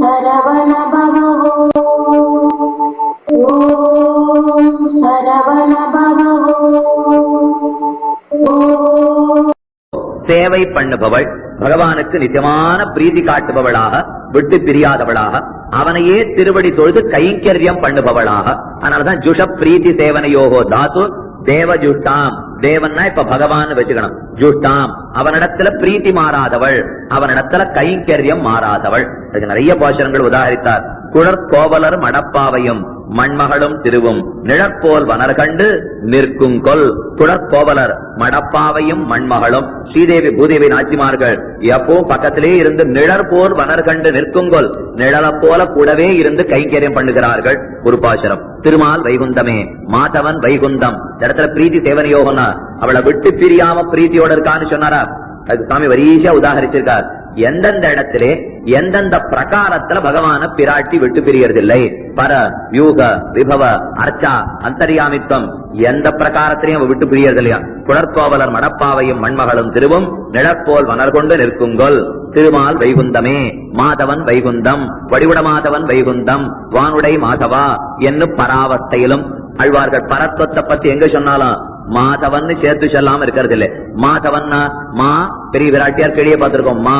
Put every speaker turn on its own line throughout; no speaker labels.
சரவண பவோ ஓம் சரவண பவோ
சேவை பண்ணுபவள் பகவானுக்கு நிஜமான பிரீதி காட்டுபவளாக விட்டு பிரியாதவளாக அவனையே திருவடி தொழுது கைங்கரியம் பண்ணுபவளாக. அதனாலதான் ஜுஷ பிரீதி சேவனையோகோ தாத்து தேவஜுஷ்டாம். தேவன்னா இப்ப பகவான் வச்சுக்கணும். ஜூஷ்டாம் அவனிடத்துல பிரீத்தி மாறாதவள் அவனிடத்துல கைங்கரியம் மாறாதவள். அதுக்கு நிறைய பாசனங்கள் உதாகரித்தார். குழற்கோவலர் மடப்பாவையும் மண்மகளும் திருவும் நிழற்போல் வனர்கண்டு நிற்கும் கொல். குழற்கோவலர் மடப்பாவையும் மண்மகளும் ஸ்ரீதேவி பூதேவி நாச்சிமார்கள் எப்போ பக்கத்திலே இருந்து நிழற்போல் வனர்கண்டு நிற்குங்கொல் நிழலை போல கூடவே இருந்து கைங்கரியம் பண்ணுகிறார்கள். குருபாசுரம் திருமால் வைகுந்தமே மாதவன் வைகுந்தம். இடத்துல பிரீத்தி சேவனயோகம்னா அவளை விட்டு பிரியாம பிரீத்தியோட இருக்கான்னு சொன்னாரா? அதுக்கு சுவாமி வரிசையா உதாகரிச்சிருக்கார். எந்தெந்த இடத்திலே எந்தெந்த பிரகாரத்துல பகவான பிராட்டி விட்டு பிரியறதில்லை. பர யூக விபவ அர்ச்சா அந்தரியாமித்வம் எந்த பிரகாரத்திலையும் அவ விட்டு பிரியறதில்லையா? குளர்கோவலர் மடப்பாவையும் மண்மகளும் திருவும் நிழற்போல் வனர்கொண்டு நிற்குங்கள். திருமால் வைகுந்தமே மாதவன் வைகுந்தம் வடிவுட மாதவன் வைகுந்தம் வானுடை மாதவா என்னும் பராவத்தையிலும் அழ்வார்கள் பரத்வத்தை பத்தி எங்க சொன்னாலும் மாதவன் சேர்த்து சொல்லாம இருக்கிறது இல்ல மாதவன்னா மா பெரிய விராட்டியார் கெளிய பார்த்திருக்கோம். மா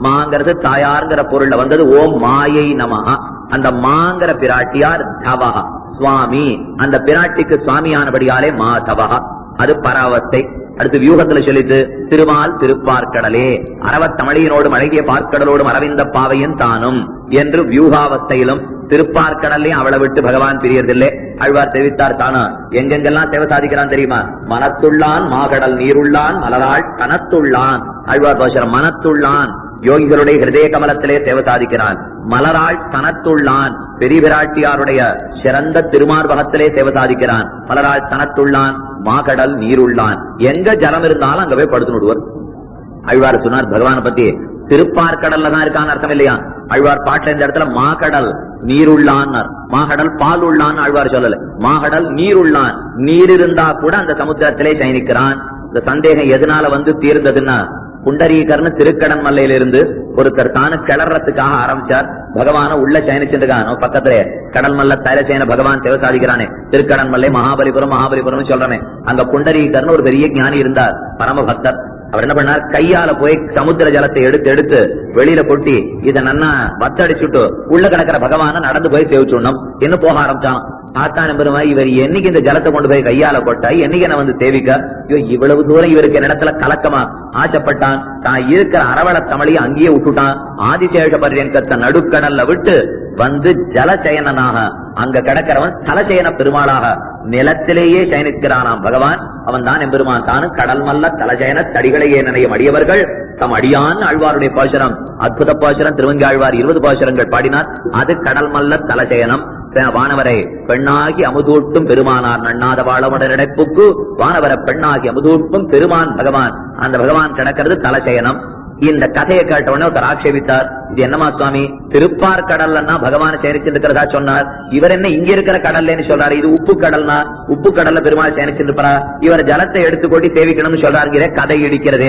மாங்கிறது தாயாருங்கிற பொருள்ல வந்தது ஓம் மாயை நமஹா. அந்த மாங்கிற பிராட்டியார் தவகா சுவாமி அந்த பிராட்டிக்கு சுவாமியானபடியாலே மாதவஹ அது பராவத்தை அடுத்து வியூகத்துல சொல்லிட்டு திருமால் திருப்பார்க்கடலே. அரவத்தமிழியினோடும் அழகிய பார்க்கடலோடும் அரவிந்த பாவையும் தானும் என்று வியூகாவஸ்தையிலும் திருப்பார்க்கடல்லையும் அவளை விட்டு பகவான் பிரியதில்லை அழ்வார் தெரிவித்தார் தானா? எங்கெங்கெல்லாம் தேவை சாதிக்கிறான் தெரியுமா? மனத்துள்ளான் மாகடல் நீருள்ளான் மலராள் கனத்துள்ளான். அழ்வார் பாசரம் மனத்துள்ளான். யோகிகளுடைய ஹிருதய கமலத்திலே சேவை சாதிக்கிறான். மலராள் தனத்துள்ளான். பெரியபிராட்டியாருடைய சிறந்த திருமார்பகத்திலே சேவை சாதிக்கிறான். மலராள் தனத்துள்ளான் மாகடல் நீருள்ளான். எங்க ஜலம் இருந்தாலும் அங்க போய் படுத்து விடுவார் சொன்னார் பகவான பத்தி திருப்பார்கடல்ல தான் இருக்கான்னு அர்த்தம் இல்லையா? அழ்வார் பாட்டுல இந்த இடத்துல மாகடல் நீருள்ளான் மாகடல் பால் உள்ளான் அழ்வார் சொல்லல. மாகடல் நீருள்ளான். நீர் இருந்தா கூட அந்த சமுத்திரத்திலே சயனிக்கிறான். இந்த சந்தேகம் எதனால வந்து தீர்ந்ததுன்னா புண்டரீகர்னு திருக்கடன் மல்லையிலிருந்து ஒருத்தர் தானு கிளறத்துக்காக ஆரம்பிச்சார். பகவான உள்ள சயனிச்சிருக்கான் பக்கத்துல கடல் மல்ல தயல செய்யன பகவான் சேவை சாதிக்கிறானே திருக்கடன் மல்லை மகாபலிபுரம் மகாபலிபுரம் சொல்றேன் அங்க புண்டரீகர்னு ஒரு பெரிய ஞானி இருந்தார் பரம பக்தர் அவர் என்ன பண்ணார்? கையால போய் சமுத்திர ஜலத்தை எடுத்து எடுத்து வெளியில கொட்டி இதை நன்னா வத்தடிச்சுட்டு உள்ள கிடக்கிற பகவான நடந்து போய் சேவிச்சுடணும். என்ன போக ஆரம்பிச்சான்? ஆத்தான பெருமா இவர் என்னைக்கு இந்த ஜலத்தை கொண்டு போய் கையால போட்டா என்னைக்கு என்ன வந்து தேவிக்க ஐயோ இவ்வளவு தூரம் இவருக்கு இடத்துல கலக்கமா ஆசைப்பட்டான். தான் இருக்கிற அரவள தமிழையும் அங்கேயே விட்டுட்டான். ஆதிசேஷ பரியங்கத்தை நடுக்கடல்ல விட்டு வந்து ஜலச்சயனாக அங்க கிடக்கிறவன் தலசயன பெருமாளாக நிலத்திலேயே சயனிக்கிறானாம் பகவான். அவன் தான் எம்பெருமான். தானும் கடல் மல்ல தலசயன தடிகளையே நினையும் அடியவர்கள். தம் அடியான் ஆழ்வாருடைய பாசுரம். அற்புத பாசுரம் திருவங்கி ஆழ்வார் இருபது பாசுரங்கள் பாடினார். அது கடல் மல்ல தலசயனம் வானவரை பெண்ணாகி அமுதூட்டும் பெருமானார். நண்ணாத வாழமுட நினைப்புக்கு வானவர பெண்ணாகி அமுதூட்டும் பெருமான் பகவான். அந்த பகவான் கிடக்கிறது தலசயனம் இந்த கதையை கேட்ட உடனே ஒருத்தர் ஆட்சேபித்தார். இது என்னமா சுவாமி? திருப்பார் கடல்லன்னா பகவான் சேனிச்சிருக்கிறதா சொன்னார். இவர் என்ன இங்க இருக்கிற கடல்லன்னு சொல்றாரு. இது உப்பு கடல்னா உப்பு கடல்ல பெருமாள் சேனிச்சிருப்பாரா இவர் ஜலத்தை எடுத்துக்கொட்டி சேவிக்கணும்னு சொல்றாருங்கிற கதை இடிக்கிறதே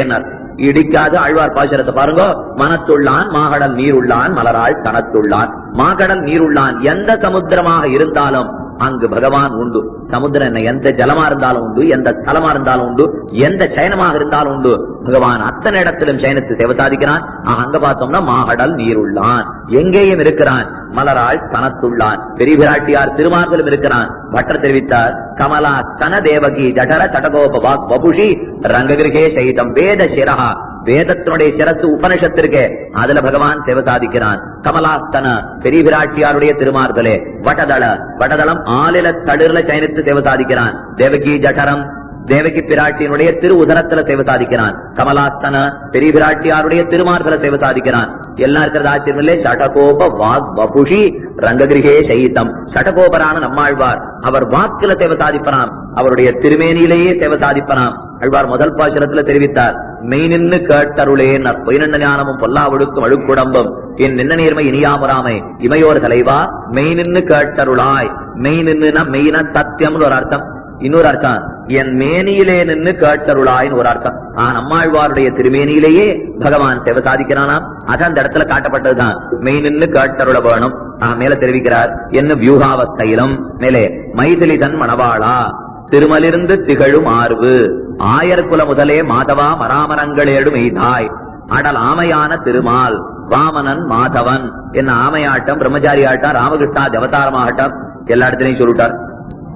இடிக்காது ஆழ்வார் பாசுரத்தை பாருங்க. மனத்துள்ளான் மாகடல் நீருள்ளான் மலராள் தனத்துள்ளான். மாகடல் நீருள்ளான் எந்த சமுத்திரமாக இருந்தாலும் அங்கு பகவான் உண்டு. சமுத்திரன் என்ன எந்த ஜலமா இருந்தாலும் உண்டு எந்த ஸ்தலமா இருந்தாலும் உண்டு எந்த சயனமாக இருந்தாலும் உண்டு. பகவான் அத்தனை இடத்திலும் சயனத்தை சேவை சாதிக்கிறான் அங்க பார்த்தோம்னா மாகடல் நீருள்ளான். எங்கேயும் இருக்கிறான். மலராள் தனத்துள்ளான் பெரிய பிராட்டியார் திருமார்பிலும் இருக்கிறான். பட்டர் தெரிவித்தார் கமலா தன தேவகி ஜடர சடகோப வாக் பபுஷி ரங்ககிருகே சைதம் வேத சிரஹா. வேதத்தினுடைய சிரசு உபனிஷத்திற்கு. அதுல பகவான் சேவை சாதிக்கிறான். கமலாஸ்தன பெரிய பிராட்டியாருடைய திருமார்களே வடதள வடதளம் ஆலில தளிர்ல சயனித்து சேவை சாதிக்கிறான். தேவகி ஜடரம் தேவகி பிராட்டியினுடைய திரு உதரத்துல சேவை சாதிக்கிறான். கமலாஸ்தன பெரிய பிராட்டியாருடைய திருமார்பல சேவை சாதிக்கிறான். எல்லாம் இருக்கிறது ஆச்சரியமில்லை. சடகோப வாக் வபுஷி ரங்ககிரிகே சைத்தம் சடகோபரான நம்மாழ்வார் அவர் வாக்குல சேவை சாதிப்பனாம். அவருடைய திருமேனியிலேயே சேவை சாதிப்பனாம். அழ்வார் முதல் பாசுரத்துல தெரிவித்தார் மெய் நின்னு கேட்டருளே பொய்நன்ன ஞானமும் பொல்லாவொழுக்கும் அழுக்குடம்பும். என் நின்ன நேர்மை இனியாமராமை. இமையோர் தலைவா மெய் நின்னு கேட்டருளாய். மெய் நின்னுனா மெய்னா சத்தியம்னு ஒரு அர்த்தம். இன்னொரு அர்த்தம் என் மேனியிலே நின்னு கேட்டருளாயின்னு ஒரு அர்த்தம். ஆ நம்மாழ்வாருடைய திருமேனியிலேயே பகவான் செவ சாதிக்கிறானாம். அதான் அந்த இடத்துல காட்டப்பட்டதுதான். மெய் நின்னு கேட்டருள வேணும். ஆ, மேல தெரிவிக்கிறார் என்ன வியூகாவஸ்தையிலும் மேலே மைதிலி தன் மணவாளா திருமலிருந்து திகழும் ஆர்வு. ஆயர்குல முதலே மாதவா மராமரங்களேடும் எய்தாய். அடல் ஆமையான திருமால் வாமனன் மாதவன். என்ன ஆமையாட்டம் பிரம்மச்சாரி ஆட்டம் ராமகிருஷ்ணா தேவதாரமாகட்டம். எல்லா இடத்திலையும் சொல்லிட்டார்.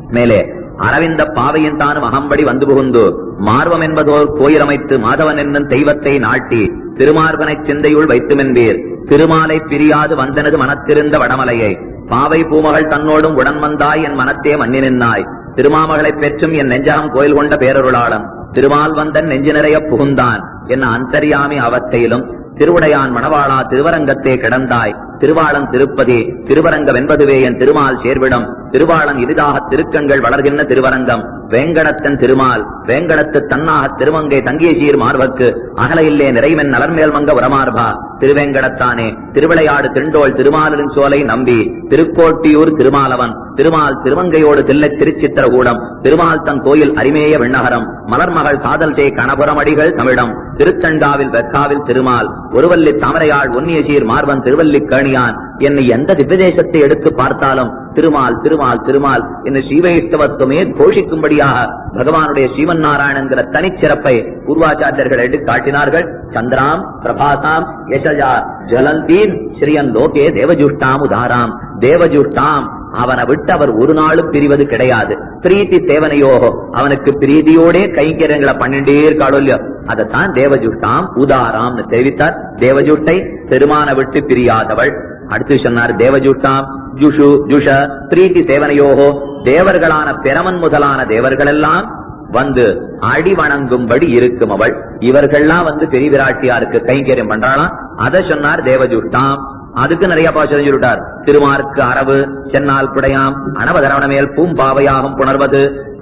மேலே அரவிந்த பாவையின் தானும் அகம்படி வந்து புகுந்து மார்வம் என்பதோர் கோயிலமைத்து மாதவன் என்னும் தெய்வத்தை நாட்டி திருமார்பனைச் சிந்தையுள் வைத்துமென்பீர். திருமாலை பிரியாது வந்தனது மனத்திருந்த வடமலையை. பாவை பூமகள் தன்னோடும் உடன் வந்தாய் என் மனத்தே மன்னி நின்னாய் திருமாமகளைப் பெற்றும் என் நெஞ்சகம் கோயில் கொண்ட பேரருளாளன் திருமால் வந்தன் நெஞ்சு நிறைய புகுந்தான். என்ன அந்தரியாமி அவத்தையிலும் திருவுடையான் மணவாளா திருவரங்கத்தே கிடந்தாய். திருவாளன் திருப்பதி திருவரங்கம் என்பதுவே என் திருமால் சேர்விடம் திருவாளன் இனிதாக திருக்கங்கள் வளர்கின்ற திருவரங்கம் வேங்கடத்தன் திருமால் வேங்கடத்து தன்னாக திருமங்கை தங்கிய சீர் மார்பக்கு அகல இல்லே நிறைவன் நலர்மேல் மங்க உரமார்பா திருவேங்கடத்தானே திருவிளையாடு திண்டோல் திருமாலின் சோலை நம்பி திருக்கோட்டியூர் திருமாலவன் திருமால் திருமங்கையோடு தில்லை திருச்சித்திரகூடம் திருமால் தன் கோயில் அரிமேய விண்ணகரம் மலர்மகள் காதல் தே கணபுரமடிகள் தமிழம் திருத்தண்டாவில் வெக்காவில் திருமால் ஒருவல்லி தாமரையாள் ஒன்னிய சீர் மார்பன் திருவல்லி கேணியான் என்னை எந்த திவ்யதேசத்தை எடுத்து பார்த்தாலும் திருமால் திருமால் திருமால் என்று சீவைஷ்டவத்துவமே கோஷிக்கும்படியாக பகவானுடைய ஸ்ரீமன் நாராயணங்கிற தனிச்சிறப்பை பூர்வாச்சாரியர்கள் எடுத்து காட்டினார்கள். சந்திராம் பிரபாசாம் யசஜா ஜலந்தீம் ஸ்ரீயன் லோகே தேவஜுஷ்டாம் உதாராம். தேவஜுஷ்டாம் அவனை விட்டு அவர் ஒரு நாளும் பிரிவது கிடையாது. பிரீத்தி சேவனையோகோ அவனுக்கு பிரீதியோடே கைங்கரங்களை பண்ணிட்டே இருக்காளோ இல்லையோ. அதைத்தான் தேவஜுஷ்டாம் உதாராம்னு தெரிவித்தார். தேவஜுட்டை பெருமான விட்டு பிரியாதவள். அடுத்து சொன்னார் தேவஜூட்டாம் ஜுஷு ஜுஷ பிரீத்தி சேவனையோகோ தேவர்களான பிரமன் முதலான தேவர்கள் எல்லாம் வந்து அடி வணங்கும்படி இருக்கும் அவள். இவர்கள்லாம் வந்து பெரிய விராட்டியாருக்கு கைங்கரியம் பண்றாளாம். அதை சொன்னார் தேவஜூட்டாம் அதுக்கு நிறைய பாசம் சொல்லிட்டார் திருமார்க்கு அரவு சென்னால் குடையாம் அனவதரவண மேல் பூம்பாவையாகும் புணர்வது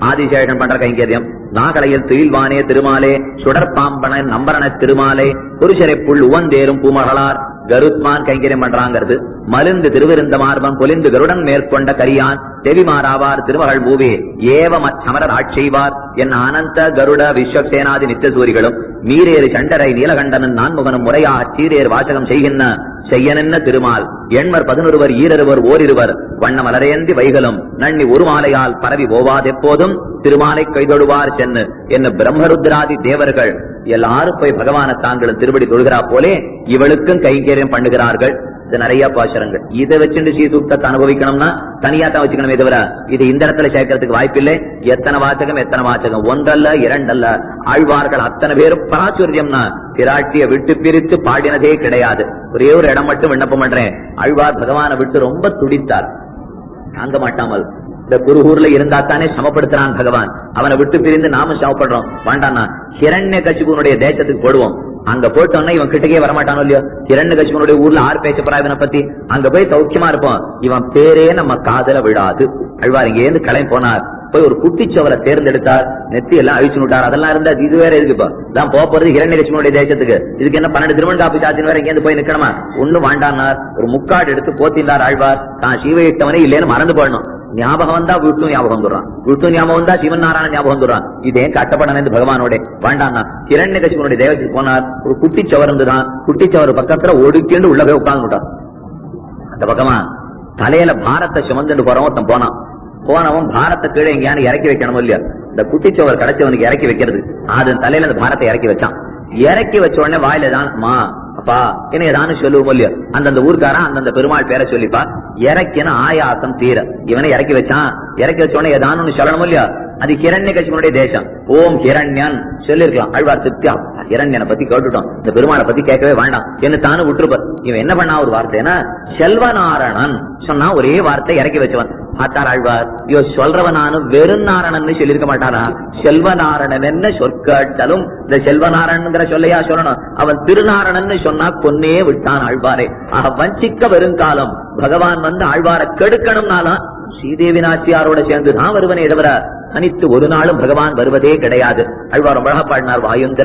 ஆதிசேஷன் பண்ற கைங்கரியம். நாகலையில் துயில்வானே திருமாலே சுடற்பாம்பன நம்பரண திருமாலே புருஷரை புல் உவந்தேறும் பூமகளார். கருத்மான் கைங்கரியம் பண்றாங்கிறது. மலிந்து திருவிருந்த மார்பம் பொலிந்து கருடன் மேற்கொண்ட கரியான் செவிமாறாவார் திருமகள் பூவே ஏவ அச்சமரர் ஆட்செய்வார் என் அனந்த கருட விஸ்வசேனாதி நித்தியசூரிகளும் மீரேறு சண்டரை நீலகண்டனன் நான்முகனும் முறையாக சீரேர் வாசகம் செய்கின்ற செய்யனென்ன திருமால். எண்மர் பதினொருவர் ஈரருவர் ஓரிருவர் வண்ண மலரேந்தி வைகளும் நன்னி ஒரு மாலையால் பரவி போவாதெப்போதும் திருமாலை கைதொடுவார் சென்னு. என்ன பிரம்மருத்ராதி தேவர்கள் எல்லாரும் போய் பகவான தாங்களும் திருப்படி தொழுகிறா போலே இவளுக்கும் வெஜிடேரியன் பண்ணுகிறார்கள். இது நிறைய பாசுரங்கள். இதை வச்சுட்டு ஸ்ரீசூக்தத்தை அனுபவிக்கணும்னா தனியா தான் வச்சுக்கணுமே தவிர இது இந்த இடத்துல சேர்க்கறதுக்கு வாய்ப்பில்லை. எத்தனை வாசகம் எத்தனை வாசகம்? ஒன்றல்ல இரண்டல்ல. ஆழ்வார்கள் அத்தனை பேரும் பிராச்சுரியம்னா பிராட்டிய விட்டு பிரித்து பாடினதே கிடையாது. ஒரே ஒரு இடம் மட்டும் விண்ணப்பம் பண்றேன். ஆழ்வார் பகவானை விட்டு ரொம்ப துடித்தார். தாங்க மாட்டாமல். இந்த குருகூர்ல இருந்தா தானே சமப்படுத்துறான் பகவான். அவனை விட்டு பிரிந்து நாம சமப்படுறோம் வேண்டாம் ஹிரண்ய கசிபுனுடைய தேசத்துக்கு போடுவோம். அங்க போயிட்டோம்னா இவன் கிட்டக்கே வரமாட்டானோ இல்லையோ? இரண்டு கசிபுனுடைய ஊர்ல ஆறு பேச போறா இவனை பத்தி. அங்க போய் சௌக்கியமா இருப்போம் இவன் பேரே நம்ம காதல விழாது. அழ்வார். இங்க இருந்து கிளம்பி போனார். போய் ஒரு குட்டிச்சவரை தேர்ந்தெடுத்தார். நெத்தி எல்லாம் அழிச்சு விட்டார். அதெல்லாம் இருந்தா இது வேற இருக்குப்பா தான் போக போறது ஹிரண்யலட்சுமியுடைய தேசத்துக்கு. இதுக்கு என்ன பன்னெண்டு திருமண காப்பு சாத்தின் வேற இங்க போய் நிக்கணுமா? ஒண்ணு வாண்டானார் ஒரு முக்காடு எடுத்து போத்தினார் ஆழ்வார். தான் சீவையிட்டவனே இல்லைன்னு மறந்து போடணும் ஞாபகம் வந்தா விட்டு ஞாபகம் வந்துடுறான். விட்டு ஞாபகம் வந்தா சிவன் நாராயண ஞாபகம் வந்துடுறான். இதே கட்டப்படணும் பகவானோட. வேண்டாம் கிரண்ய கட்சிவனுடைய தேவத்துக்கு போனார். ஒரு குட்டிச்சவர் இருந்துதான். குட்டிச்சவர் பக்கத்துல ஒடுக்கிண்டு உள்ள போய் உட்கார்ந்துட்டான். அந்த பக்கமா தலையில பாரத்தை சுமந்துட்டு போறவன் ஒருத்தன் போனான். போனவன் பாரத்தை கீழே எங்கேயானு இறக்கி வைக்கணும் இல்லையா? இந்த குட்டிச்சவர் கிடைச்சவனுக்கு இறக்கி வைக்கிறது. அது தலையில அந்த பாரத்தை இறக்கி வச்சான். இறக்கி வச்ச உடனே வாயில தான் மா அப்பா என்ன ஏதானு சொல்லுவோம் இல்லையா? அந்தந்த ஊருக்காரன் அந்தந்த பெருமாள் பேரை சொல்லிப்பா. இறக்கின ஆயாசம் தீர. இவனை இறக்கி வச்சான். இறக்கி வச்ச உடனே ஏதானு சொல்லணும் இல்லையா? அது ஹிரண்ய கட்சியினுடைய தேசம். ஓம் கிரண்யன் சொல்லிருக்கலாம். அழ்வார் சித்தியா ஹிரண்யனை பத்தி கேட்டுட்டோம். இந்த பெருமாளை பத்தி கேட்கவே வேண்டாம். என்ன தானு விட்டுருப்பார். இவன் என்ன பண்ணா ஒரு வார்த்தைனா செல்வநாரணன். சொன்னா ஒரே வார்த்தை இறக்கி வச்சவன். ஆழ்வார் ஐயோ சொல்றவனானும் வெறும் நாரணன் சொல்லியிருக்க மாட்டாரா செல்வநாரணன் என்ன சொற்கட்டலும் இந்த செல்வநாரணன் சொல்லையா சொல்லணும்? அவன் திருநாரணன் சொன்னா கொன்னே விட்டான் ஆழ்வாரே. ஆக வஞ்சிக்க வருங்காலம் பகவான் வந்து ஆழ்வாரை கெடுக்கணும்னாலும் ஸ்ரீதேவி நாச்சியாரோட சேர்ந்து நான் வருவனே தவிர தனித்து ஒரு நாளும் பகவான் வருவதே கிடையாது. அழ்வார் அழகா பாடினார் வாயும்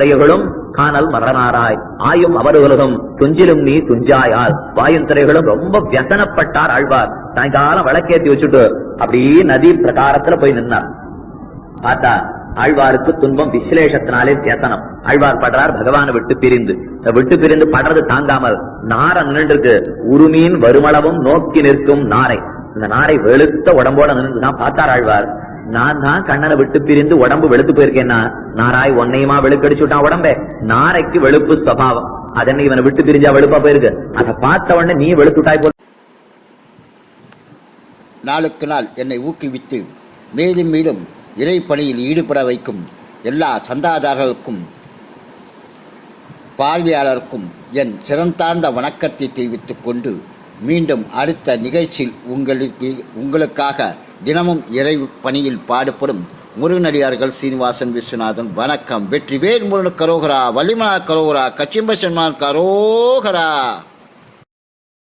காணல் மரணாராய். ஆயும் அவர்களும் துஞ்சிலும் நீ துஞ்சாயால். வாயும் திரைகளும் ரொம்ப வியசனப்பட்டார் ஆழ்வார் சாயங்காலம் விளக்கேத்தி வச்சுட்டு அப்படியே நதி பிரகாரத்துல போய் நின்னார். பார்த்தா ஆழ்வாருக்கு துன்பம் விசிலேஷத்தினாலே சேத்தனம் ஆழ்வார் படுறார் பகவானை விட்டு பிரிந்து. விட்டு பிரிந்து படுறது தாங்காமல் நாரை நின்றுக்கு உருமீன் வருமளவும் நோக்கி நிற்கும் நாரை. இந்த நாரை வெளுத்த உடம்போட நின்று தான் பார்த்தார் ஆழ்வார் நான் தான் கண்ணனை விட்டு பிரிந்து உடம்பு வெளுத்து போயிருக்கேன்னா நாராய் ஒன்னையுமா வெளுக்கடிச்சு விட்டான் உடம்பே. நாரைக்கு வெளுப்பு சுவாவம். அதனை இவனை விட்டு பிரிஞ்சா வெளுப்பா போயிருக்கு? அதை பார்த்த உடனே நீ வெளுத்துட்டாய் போல.
நாளுக்கு நாள் என்னை ஊக்குவித்து மேலும் மேலும் இறைப்பணியில் ஈடுபட வைக்கும் எல்லா சந்தாதாரர்களுக்கும் பார்வையாளருக்கும் என் சிறந்தார்ந்த வணக்கத்தை தெரிவித்துக் கொண்டு மீண்டும் அடுத்த நிகழ்ச்சியில் உங்களுக்கு உங்களுக்காக தினமும் இறை பணியில் பாடுபடும் முருகனடியார்கள் சீனிவாசன் விஸ்வநாதன். வணக்கம். வெற்றிவேல் முருகன் கரோகரா வள்ளிமலா கரோகரா. கச்சிம்ப சன்மான் கரோகரா.